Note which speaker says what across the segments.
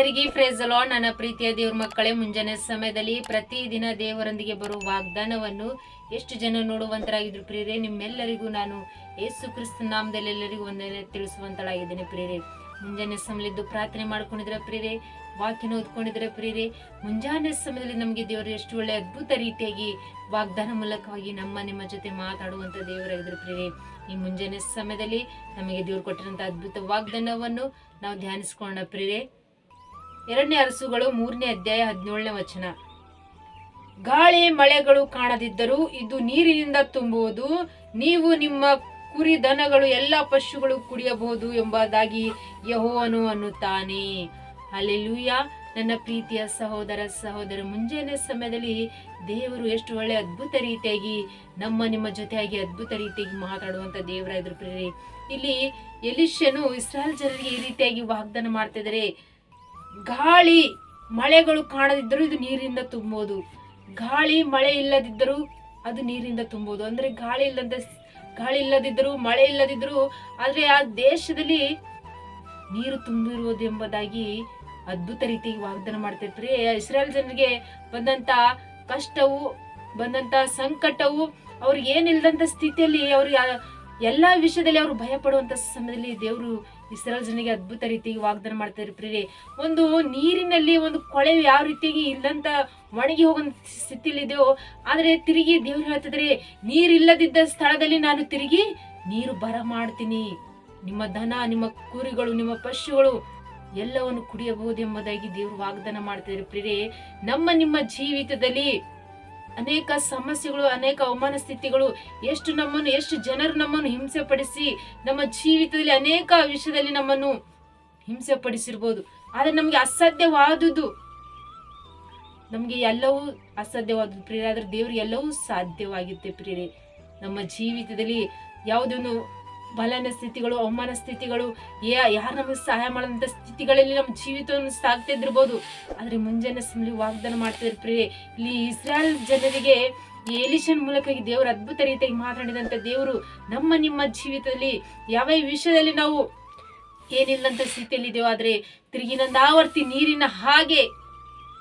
Speaker 1: ಎಲ್ಲರಿಗೆ phrase hello ನನ್ನ ಪ್ರೀತಿಯ ದೇವ್ರ ಮಕ್ಕಳೇ, ಮುಂಜಾನೆ ಸಮಯದಲ್ಲಿ ಪ್ರತಿದಿನ ದೇವರೊಂದಿಗೆ ಬರುವ ವಾಗ್ದಾನವನ್ನು ಎಷ್ಟು ಜನ ನೋಡುವಂತರಾಗಿದ್ರು ಪ್ರಿಯರೇ, ನಿಮ್ಮೆಲ್ಲರಿಗೂ ನಾನು ಯೇಸು ಕ್ರಿಸ್ತ ನಾಮದಲ್ಲಿ ಎಲ್ಲರಿಗೂ ಒಂದನೇ ತಿಳಿಸುವಂತಳಾಗಿದ್ದೇನೆ ಪ್ರಿಯರೇ. ಮುಂಜಾನೆ ಸಮಯದ್ದು ಪ್ರಾರ್ಥನೆ ಮಾಡ್ಕೊಂಡಿದ್ರೆ ಪ್ರಿಯರೇ? ವಾಕ್ಯನ ಓದ್ಕೊಂಡಿದ್ರೆ ಪ್ರಿಯರೇ? ಮುಂಜಾನೆ ಸಮಯದಲ್ಲಿ ನಮಗೆ ದೇವರು ಎಷ್ಟು ಒಳ್ಳೆ ಅದ್ಭುತ ರೀತಿಯಾಗಿ ವಾಗ್ದಾನ ಮೂಲಕವಾಗಿ ನಮ್ಮ, ನಿಮ್ಮ ಜೊತೆ ಮಾತಾಡುವಂತ ದೇವರಾಗಿದ್ರು ಪ್ರಿಯರೇ. ಈ ಮುಂಜಾನೆ ಸಮಯದಲ್ಲಿ ನಮಗೆ ದೇವರು ಕೊಟ್ಟಿರುವಂತಹ ಅದ್ಭುತ ವಾಗ್ದಾನವನ್ನು ನಾವು ಧ್ಯಾನಿಸ್ಕೊಂಡ ಪ್ರಿಯರೇ. ಎರಡನೇ ಅರಸುಗಳು ಮೂರನೇ ಅಧ್ಯಾಯ ಹದಿನೇಳನೇ ವಚನ. ಗಾಳಿ ಮಳೆಗಳು ಕಾಣದಿದ್ದರೂ ಇದು ನೀರಿನಿಂದ ತುಂಬುವುದು. ನೀವು ನಿಮ್ಮ ಕುರಿ ದನಗಳು ಎಲ್ಲ ಪಶುಗಳು ಕುಡಿಯಬಹುದು ಎಂಬುದಾಗಿ ಯಹೋವನು ಅನ್ನುತ್ತಾನೆ. ಅಲ್ಲೆಲೂಯ ನನ್ನ ಪ್ರೀತಿಯ ಸಹೋದರ ಸಹೋದರ, ಮುಂಜಾನೆ ಸಮಯದಲ್ಲಿ ದೇವರು ಎಷ್ಟು ಒಳ್ಳೆ ಅದ್ಭುತ ರೀತಿಯಾಗಿ ನಮ್ಮ ನಿಮ್ಮ ಜೊತೆಯಾಗಿ ಅದ್ಭುತ ರೀತಿಯಾಗಿ ಮಾತಾಡುವಂತ ದೇವರಾದ್ರು ಪ್ರೇರಿ ಇಲ್ಲಿ ಎಲಿಶನು ಇಸ್ರಾಲ್ ಜನರಿಗೆ ಈ ರೀತಿಯಾಗಿ ವಾಗ್ದಾನ ಮಾಡ್ತಿದ್ದಾರೆ. ಗಾಳಿ ಮಳೆಗಳು ಕಾಣದಿದ್ದರೂ ಇದು ನೀರಿಂದ ತುಂಬೋದು. ಗಾಳಿ ಮಳೆ ಇಲ್ಲದಿದ್ದರೂ ಅದು ನೀರಿಂದ ತುಂಬೋದು. ಅಂದ್ರೆ ಗಾಳಿ ಇಲ್ಲದ ಗಾಳಿ ಇಲ್ಲದಿದ್ದರೂ, ಮಳೆ ಇಲ್ಲದಿದ್ದರೂ, ಆದರೆ ಆ ದೇಶದಲ್ಲಿ ನೀರು ತುಂಬಿರುವುದು ಎಂಬುದಾಗಿ ಅದ್ಭುತ ರೀತಿಯಾಗಿ ವಾಗ್ದಾನ ಮಾಡ್ತಿರ್ತಾರೆ. ಇಸ್ರೇಲ್ ಜನರಿಗೆ ಬಂದಂತ ಕಷ್ಟವು, ಬಂದಂತ ಸಂಕಟವು ಅವ್ರಿಗೆ ಏನಿಲ್ದಂತ ಸ್ಥಿತಿಯಲ್ಲಿ ಅವ್ರಿಗೆ ಎಲ್ಲ ವಿಷಯದಲ್ಲಿ ಅವರು ಭಯ ಪಡುವಂತ ಸಮಯದಲ್ಲಿ ದೇವರು ಇಸ್ರೇಲ್ ಜನರಿಗೆ ಅದ್ಭುತ ರೀತಿಯಾಗಿ ವಾಗ್ದಾನ ಮಾಡ್ತಾರೆ ಪ್ರಿಯರೇ. ಒಂದು ನೀರಿನಲ್ಲಿ ಒಂದು ಕೊಳೆ ಯಾವ ರೀತಿಯಾಗಿ ಇಲ್ಲಂತ ಒಣಗಿ ಹೋಗೋ ಸ್ಥಿತಿಲಿ ಆದರೆ ತಿರುಗಿ ದೇವ್ರು ಹೇಳ್ತಿದ್ರೆ, ನೀರಿಲ್ಲದಿದ್ದ ಸ್ಥಳದಲ್ಲಿ ನಾನು ತಿರುಗಿ ನೀರು ಬರ ಮಾಡ್ತೀನಿ. ನಿಮ್ಮ ದನ ನಿಮ್ಮ ಕುರಿಗಳು, ನಿಮ್ಮ ಪಶುಗಳು ಎಲ್ಲವನ್ನು ಕುಡಿಯಬಹುದು ಎಂಬುದಾಗಿ ದೇವರು ವಾಗ್ದಾನ ಮಾಡ್ತಿದ್ದಾರೆ ಪ್ರಿಯರೇ. ನಮ್ಮ ನಿಮ್ಮ ಜೀವಿತದಲ್ಲಿ ಅನೇಕ ಸಮಸ್ಯೆಗಳು, ಅನೇಕ ಅವಮಾನ ಸ್ಥಿತಿಗಳು, ಎಷ್ಟು ನಮ್ಮನ್ನು, ಎಷ್ಟು ಜನರು ನಮ್ಮನ್ನು ಹಿಂಸೆ ಪಡಿಸಿ ನಮ್ಮ ಜೀವಿತದಲ್ಲಿ ಅನೇಕ ವಿಷಯದಲ್ಲಿ ನಮ್ಮನ್ನು ಹಿಂಸೆ ಪಡಿಸಿರ್ಬೋದು ಆದರೆ ನಮಗೆ ಅಸಾಧ್ಯವಾದುದು ನಮಗೆ ಎಲ್ಲವೂ ಅಸಾಧ್ಯವಾದದ್ದು ಪ್ರಿಯರೇ, ಆದರೆ ದೇವ್ರಿಗೆ ಎಲ್ಲವೂ ಸಾಧ್ಯವಾಗುತ್ತೆ ಪ್ರಿಯರೇ. ನಮ್ಮ ಜೀವಿತದಲ್ಲಿ ಯಾವುದೇ ಒಂದು ಬಲನ ಸ್ಥಿತಿಗಳು, ಅವಮಾನ ಸ್ಥಿತಿಗಳು ಯಾರು ನಮಗೆ ಸಹಾಯ ಮಾಡದಂತ ಸ್ಥಿತಿಗಳಲ್ಲಿ ನಮ್ಮ ಜೀವಿತವನ್ನು ಸಾಗ್ತಿದ್ದಿರ್ಬೋದು ಆದರೆ ಮುಂಜಾನೆ ಸಮಲಿ ವಾಗ್ದಾನ ಮಾಡ್ತಿದ್ರು ಪ್ರಿಯೆ ಇಲ್ಲಿ ಇಸ್ರಾಯಲ್ ಜನರಿಗೆ ಏಲಿಷನ್ ಮೂಲಕ ದೇವರು ಅದ್ಭುತ ರೀತಿಯಾಗಿ ಮಾತನಾಡಿದಂಥ ದೇವರು ನಮ್ಮ ನಿಮ್ಮ ಜೀವಿತದಲ್ಲಿ ಯಾವ ವಿಷಯದಲ್ಲಿ ನಾವು ಏನಿಲ್ಲಂತ ಸ್ಥಿತಿಯಲ್ಲಿ ಆದರೆ ತಿರುಗಿನಂದಾವರ್ತಿ ತಿರುಗಿ ನಂದಾವರ್ತಿ ನೀರಿನ ಹಾಗೆ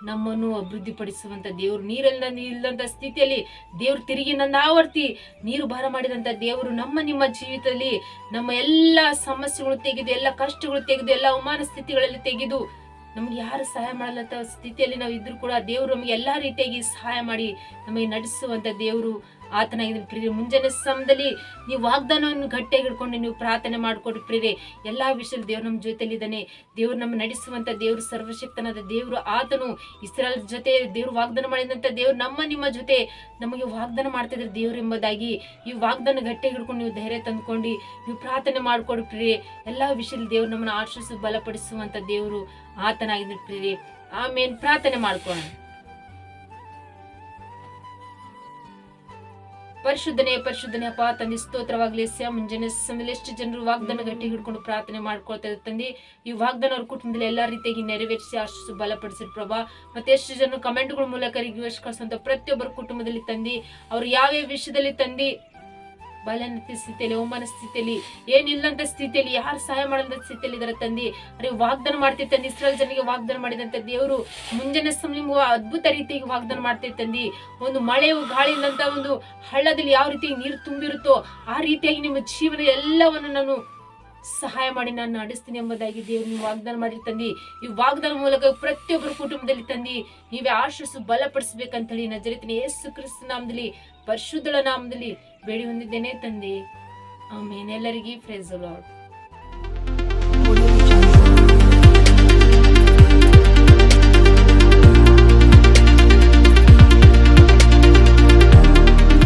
Speaker 1: ನಮ್ಮನ್ನು ಅಭಿವೃದ್ಧಿಪಡಿಸುವಂಥ ದೇವರು. ನೀರೆಲ್ಲ ಇಲ್ಲದಂಥ ಸ್ಥಿತಿಯಲ್ಲಿ ದೇವರು ತಿರುಗಿ ನನ್ನ ಆವರ್ತಿ. ನೀರು ಭಾರ ಮಾಡಿದಂತ ದೇವರು ನಮ್ಮ ನಿಮ್ಮ ಜೀವಿತದಲ್ಲಿ ನಮ್ಮ ಎಲ್ಲ ಸಮಸ್ಯೆಗಳು ತೆಗೆದು, ಎಲ್ಲ ಕಷ್ಟಗಳು ತೆಗೆದು, ಎಲ್ಲ ಅವಮಾನ ಸ್ಥಿತಿಗಳಲ್ಲಿ ತೆಗೆದು ನಮ್ಗೆ ಯಾರು ಸಹಾಯ ಮಾಡಲಂಥ ಸ್ಥಿತಿಯಲ್ಲಿ ನಾವು ಇದ್ರೂ ಕೂಡ ದೇವರು ನಮಗೆ ಎಲ್ಲಾ ರೀತಿಯಾಗಿ ಸಹಾಯ ಮಾಡಿ ನಮಗೆ ನಡೆಸುವಂತ ದೇವರು. ಆತನಾಗಿದ್ದಾನೆ ಪ್ರಿಯರಿ, ಮುಂಜಾನೆ ಸಮಯದಲ್ಲಿ ನೀವು ವಾಗ್ದಾನವನ್ನು ಗಟ್ಟಿಯಾಗಿ ಹಿಡ್ಕೊಂಡು ನೀವು ಪ್ರಾರ್ಥನೆ ಮಾಡಿಕೊಡ್ರಿ ಪ್ರಿಯರಿ. ಎಲ್ಲ ವಿಷಯದಲ್ಲಿ ದೇವ್ರು ನಮ್ಮ ಜೊತೆಯಲ್ಲಿದ್ದಾನೆ. ದೇವ್ರು ನಮ್ಮ ನಡೆಸುವಂತ ದೇವರು, ಸರ್ವಶಕ್ತನಾದ ದೇವರು ಆತನು. ಇಸ್ರಾಲ್ ಜೊತೆ ದೇವ್ರು ವಾಗ್ದಾನ ಮಾಡಿದಂತ ದೇವ್ರು ನಮ್ಮ ನಿಮ್ಮ ಜೊತೆ ನಮಗೆ ವಾಗ್ದಾನ ಮಾಡ್ತಿದ್ರೆ ದೇವ್ರು ಎಂಬುದಾಗಿ ಈ ವಾಗ್ದಾನ ಗಟ್ಟಿಯಾಗಿ ಹಿಡ್ಕೊಂಡು ನೀವು ಧೈರ್ಯ ತಂದ್ಕೊಂಡು ನೀವು ಪ್ರಾರ್ಥನೆ ಮಾಡಿಕೊಡಿ ಪ್ರಿಯರಿ. ಎಲ್ಲ ವಿಷಯದಲ್ಲಿ ದೇವ್ರು ನಮ್ಮನ್ನು ಆಶ್ರಯಿಸಿ ಬಲಪಡಿಸುವಂತ ದೇವರು ಆತನಾಗಿದ್ದಾನೆ ಪ್ರಿಯರಿ. ಆಮೇಲೆ ಪ್ರಾರ್ಥನೆ ಮಾಡ್ಕೊಳ್ಳೋಣ. ಪರಿಶುದ್ಧನೇ ಪರಿಶುದ್ಧನೇ ಅಪ್ಪ, ತಂದೆ, ಸ್ತೋತ್ರವಾಗಲಿ ಸ ಮುಂಜಾನೆ ಸಮಯದಲ್ಲಿ ಎಷ್ಟು ಜನರು ವಾಗ್ದಾನ ಗಟ್ಟಿ ಹಿಡ್ಕೊಂಡು ಪ್ರಾರ್ಥನೆ ಮಾಡ್ಕೊಳ್ತಾ ಇದ್ದಾರೆ ತಂದೆ. ಈ ವಾಗ್ದಾನ ಅವ್ರ ಕುಟುಂಬದಲ್ಲಿ ಎಲ್ಲ ರೀತಿಯಾಗಿ ನೆರವೇರಿಸಿ ಆಶಿಸು ಬಲಪಡಿಸಿದ್ರು ಪ್ರಭಾ. ಮತ್ತೆ ಎಷ್ಟು ಜನರು ಕಮೆಂಟ್ಗಳ ಮೂಲಕ ರಿಕ್ವೆಸ್ಟ್ ಕಳಿಸುವಂತ ಪ್ರತಿಯೊಬ್ಬರ ಕುಟುಂಬದಲ್ಲಿ ತಂದಿ. ಅವ್ರು ಯಾವ್ಯಾವ ವಿಷಯದಲ್ಲಿ ತಂದಿ ಬಲನತೆ ಸ್ಥಿತಿಯಲ್ಲಿ ಅವಮಾನ ಸ್ಥಿತಿಯಲ್ಲಿ ಏನಿಲ್ಲಂತ ಸ್ಥಿತಿಯಲ್ಲಿ ಯಾರು ಸಹಾಯ ಮಾಡಂತ ಸ್ಥಿತಿಯಲ್ಲಿ ಇದರ ತಂದಿ. ಅರೆ ವಾಗ್ದಾನ ಮಾಡ್ತಿತ್ತು ತಂದಿ ಇಸ್ರಾಲ್ ಜನರಿಗೆ ವಾಗ್ದಾನ ಮಾಡಿದಂತ ದೇವರು ಮುಂಜಾನೆ ಸಮಯ ಅದ್ಭುತ ರೀತಿಯಾಗಿ ವಾಗ್ದಾನ ಮಾಡ್ತಿತ್ತು ತಂದಿ. ಒಂದು ಮಳೆಯು ಗಾಳಿ ಇಲ್ಲಂತ ಒಂದು ಹಳ್ಳದಲ್ಲಿ ಯಾವ ರೀತಿ ನೀರು ತುಂಬಿರುತ್ತೋ, ಆ ರೀತಿಯಾಗಿ ನಿಮ್ಮ ಜೀವನ ಎಲ್ಲವನ್ನು ನಾನು ಸಹಾಯ ಮಾಡಿ ನಾನು ನಡೆಸ್ತೀನಿ ಎಂಬುದಾಗಿ ದೇವ್ರು ನೀವು ವಾಗ್ದಾನ ಮಾಡಿ ತಂದಿ ಈ ವಾಗ್ದಾನ ಮೂಲಕ ಪ್ರತಿಯೊಬ್ಬರ ಕುಟುಂಬದಲ್ಲಿ ತಂದಿ ನೀವೇ ಆಶ್ರಯಿಸು ಬಲಪಡಿಸ್ಬೇಕಂತ ಹೇಳಿ ನಜರಿತಿನ ಯೇಸು ಕ್ರಿಸ್ತ ನಾಮದಲ್ಲಿ, ಪರಿಶುದ್ಧಳ ನಾಮದಲ್ಲಿ ಬೇಡಿ ಹೊಂದಿದ್ದೇನೆ ತಂದೆ. ಆಮೇಲೆ ಎಲ್ಲರಿಗೂ ಫ್ರೆಸ್ ಲಾರ್ಡ್